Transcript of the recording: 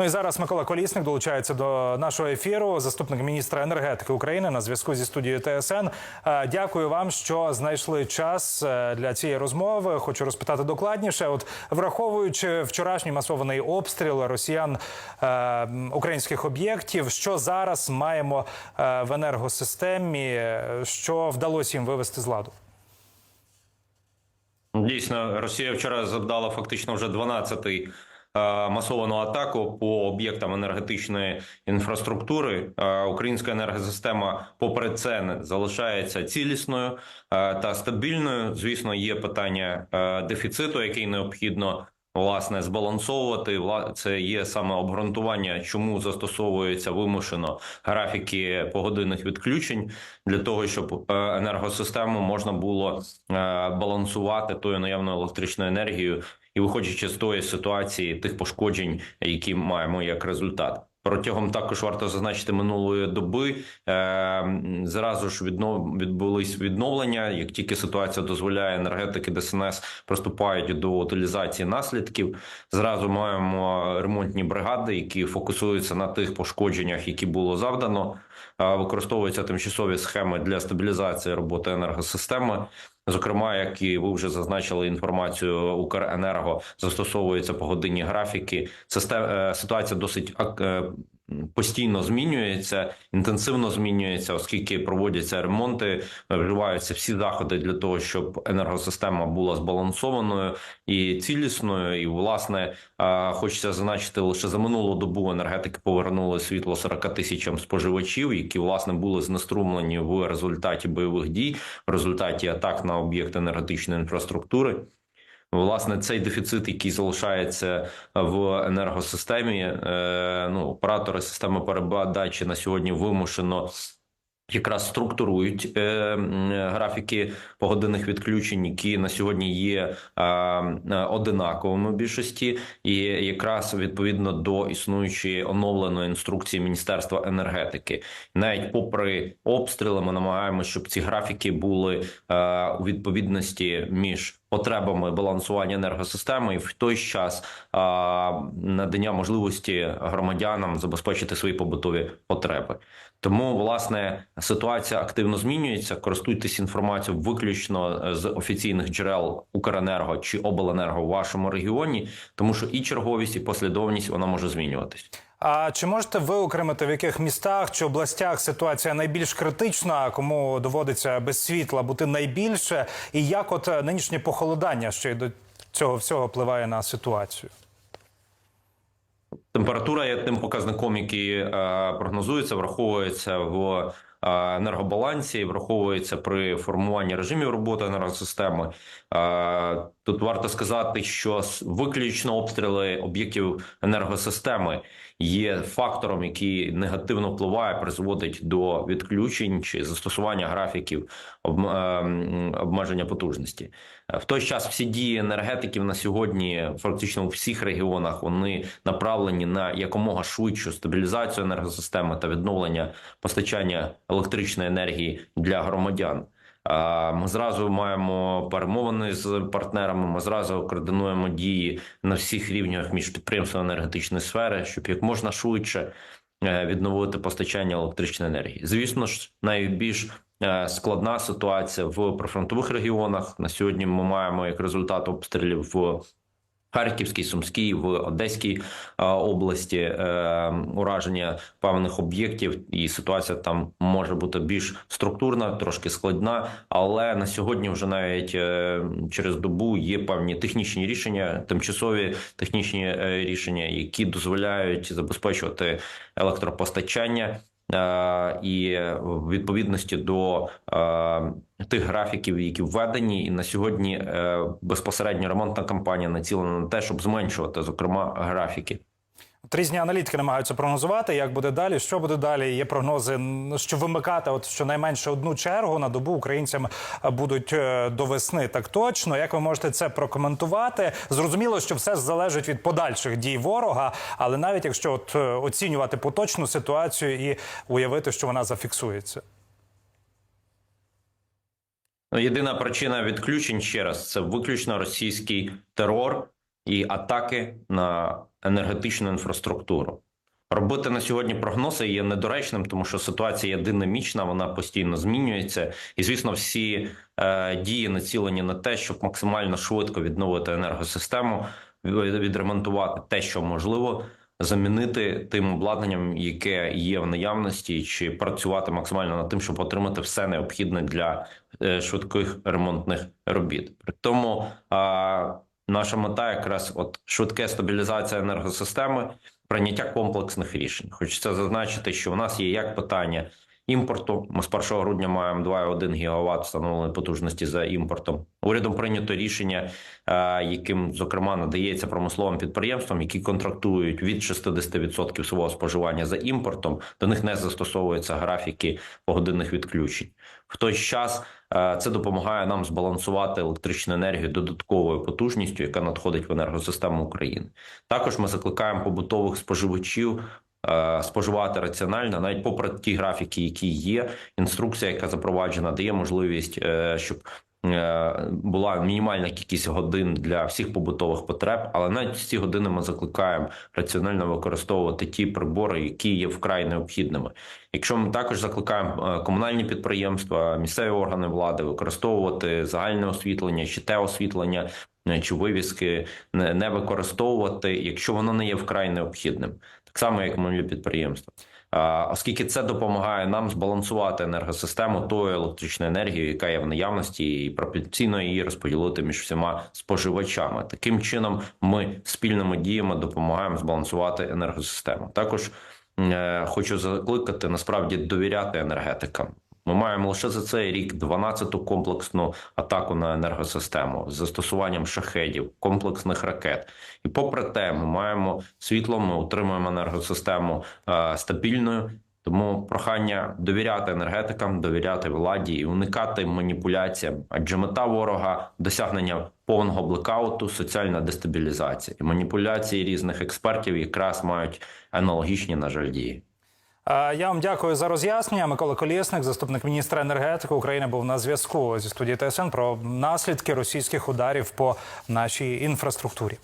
Ну і зараз Микола Колісник долучається до нашого ефіру. Заступник міністра енергетики України на зв'язку зі студією ТСН. Е, Дякую вам, що знайшли час е, для цієї розмови. Хочу розпитати докладніше. От враховуючи вчорашній масований обстріл росіян е, українських об'єктів, що зараз маємо в енергосистемі, що вдалося їм вивести з ладу? Дійсно, Росія вчора завдала фактично вже 12-й е, масовану атаку по об'єктам енергетичної інфраструктури. Е, Українська енергосистема, попри це, не залишається цілісною е, та стабільною. Звісно, є питання е, дефіциту, який необхідно. Власне, збалансовувати це є саме обґрунтування, чому застосовуються вимушено графіки погодинних відключень для того, щоб е, енергосистему можна було е, балансувати тою наявною електричною енергією, і виходячи з тої ситуації тих пошкоджень, які маємо як результат. Протягом також варто зазначити минулої доби е, зразу ж віднов відбулись відновлення. Як тільки ситуація дозволяє, енергетики ДСНС приступають до утилізації наслідків. Зразу маємо ремонтні бригади, які фокусуються на тих пошкодженнях, які було завдано. Е, Використовуються тимчасові схеми для стабілізації роботи енергосистеми. Зокрема, як і ви вже зазначили інформацію, Укренерго застосовується погодинні графіки. Систем, е, ситуація досить е, постійно змінюється, інтенсивно змінюється, оскільки проводяться ремонти, вживаються всі заходи для того, щоб енергосистема була збалансованою і цілісною. І власне хочеться зазначити, лише за минулу добу енергетики повернули світло 40 тисячам споживачів, які власне були знеструмлені в результаті бойових дій, в результаті атак на об'єкти енергетичної інфраструктури. Власне, цей дефіцит, який залишається в енергосистемі, е, ну оператори системи передачі на сьогодні вимушено. Якраз структурують е, графіки погодинних відключень, які на сьогодні є е, е, одинаковими в більшості, і якраз відповідно до існуючої оновленої інструкції Міністерства енергетики, навіть попри обстріли, ми намагаємося, щоб ці графіки були е, у відповідності між потребами балансування енергосистеми і в той час а, надання можливості громадянам забезпечити свої побутові потреби. Тому власне ситуація активно змінюється. Користуйтесь інформацією виключно з офіційних джерел Укренерго чи Обленерго в вашому регіоні, тому що і черговість, і послідовність вона може змінюватись. А чи можете ви окремити, в яких містах чи областях ситуація найбільш критична, кому доводиться без світла бути найбільше, і як от е, нинішнє похолодання ще й до цього всього впливає на ситуацію? Температура є тим показником, який е, прогнозується, враховується в е, енергобалансі, враховується при формуванні режимів роботи енергосистеми. Тут варто сказати, що виключно обстріли об'єктів енергосистеми є фактором, який негативно впливає, призводить до відключень чи застосування графіків е, обмеження потужності. Е, В той час всі дії енергетиків на сьогодні, фактично у всіх регіонах, вони направлені на якомога швидшу стабілізацію енергосистеми та відновлення постачання електричної енергії для громадян. Ми зразу маємо перемовини з партнерами. Ми зразу координуємо дії на всіх рівнях між підприємствами енергетичної сфери, щоб як можна швидше е, відновити постачання електричної енергії. Звісно ж, найбільш е, складна ситуація в прифронтових регіонах. На сьогодні ми маємо як результат обстрілів в Харківській, Сумській, в Одеській е, області е, ураження певних об'єктів, і ситуація там може бути більш структурна, трошки складна. Але на сьогодні вже навіть е, через добу є певні технічні рішення, тимчасові технічні рішення, які дозволяють забезпечувати електропостачання. Е, І відповідності до е, тих графіків, які введені, і на сьогодні е, безпосередньо ремонтна кампанія націлена на те, щоб зменшувати зокрема графіки. От різні аналітики намагаються прогнозувати, як буде далі, що буде далі. Є прогнози, що вимикати, от щонайменше одну чергу на добу українцям е, будуть е, до весни. Так точно, як ви можете це прокоментувати? Зрозуміло, що все залежить від подальших дій ворога, але навіть якщо от е, оцінювати поточну ситуацію і уявити, що вона зафіксується. Ну, Єдина причина відключень ще раз це виключно російський терор і атаки на енергетичну інфраструктуру. Робити на сьогодні прогнози є недоречним, тому що ситуація динамічна, вона постійно змінюється. І звісно, всі е, дії націлені на те, щоб максимально швидко відновити енергосистему, відремонтувати те, що можливо, замінити тим обладнанням, яке є в наявності, чи працювати максимально над тим, щоб отримати все необхідне для е, швидких ремонтних робіт. При тому а, наша мета якраз от швидке стабілізація енергосистеми, прийняття комплексних рішень. Хочеться зазначити, що у нас є як питання імпорту. Ми з 1 грудня маємо 2,1 гігаватт встановленої потужності за імпортом. Урядом прийнято рішення, е, яким зокрема надається промисловим підприємствам, які контрактують від 60% свого споживання за імпортом. До них не застосовуються графіки погодинних відключень. В той час е, це допомагає нам збалансувати електричну енергію додатковою потужністю, яка надходить в енергосистему України. Також ми закликаємо побутових споживачів. Е, Споживати раціонально, навіть попри ті графіки, які є. Інструкція, яка запроваджена, дає можливість, е, щоб е, була мінімальна кількість годин для всіх побутових потреб. Але навіть ці години ми закликаємо раціонально використовувати ті прибори, які є вкрай необхідними. Якщо ми також закликаємо комунальні підприємства, місцеві органи влади використовувати загальне освітлення чи те освітлення. Чи вивіски не використовувати, якщо воно не є вкрай необхідним, так само як малі підприємства. Оскільки це допомагає нам збалансувати енергосистему тою електричною енергією, яка є в наявності, і пропорційно її розподілити між всіма споживачами. Таким чином, ми спільними діями допомагаємо збалансувати енергосистему. Також е, хочу закликати насправді довіряти енергетикам. Ми маємо лише за цей рік 12-ту комплексну атаку на енергосистему з застосуванням шахедів, комплексних ракет. І попри те, ми маємо світло, ми утримуємо енергосистему е, стабільною. Тому прохання довіряти енергетикам, довіряти владі і уникати маніпуляціям. Адже мета ворога досягнення повного блекауту, соціальна дестабілізація і маніпуляції різних експертів якраз мають аналогічні, на жаль, дії. Я вам дякую за роз'яснення. Микола Колєсник, заступник міністра енергетики України, був на зв'язку зі студією ТСН про наслідки російських ударів по нашій інфраструктурі.